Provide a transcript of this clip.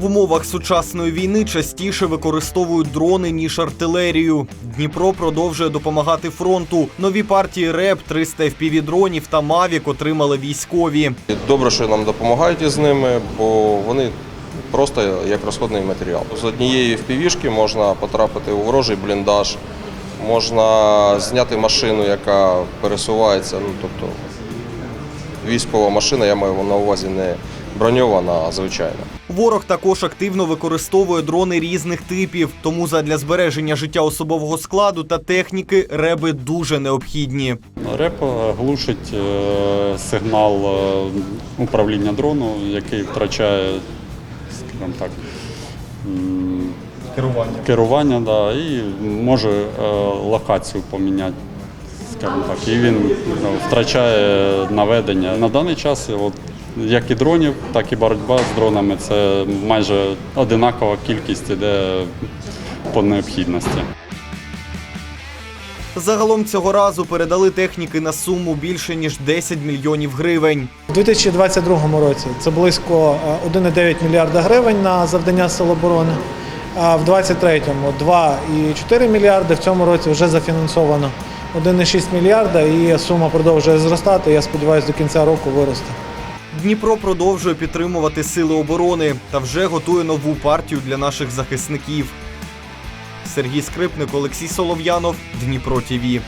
В умовах сучасної війни частіше використовують дрони ніж артилерію. Дніпро продовжує допомагати фронту. Нові партії РЕП, 300 FPV-дронів та Мавік отримали військові. Добре, що нам допомагають із ними, бо вони просто як розходний матеріал. З однієї впівішки можна потрапити у ворожий бліндаж, можна зняти машину, яка пересувається. Ну, тобто військова машина, я маю на увазі не броньована, а звичайна. Ворог також активно використовує дрони різних типів, тому задля збереження життя особового складу та техніки реби дуже необхідні. Реп глушить е, сигнал е, управління дрону, який втрачає, скажімо так, Керування. керування да, і може е, локацію поміняти. Скажімо так, і він ну, втрачає наведення. На даний час, от, як і дронів, так і боротьба з дронами це майже одинакова кількість іде по необхідності. Загалом цього разу передали техніки на суму більше ніж 10 мільйонів гривень. У 2022 році це близько е, 1,9 мільярда гривень на завдання Сил оборони. А в 2023-му 2,4 мільярди. В цьому році вже зафінансовано 1,6 мільярда і сума продовжує зростати. Я сподіваюся, до кінця року виросте. Дніпро продовжує підтримувати сили оборони та вже готує нову партію для наших захисників. Сергій Скрипник, Олексій Солов'янов, Дніпро ТІВІ.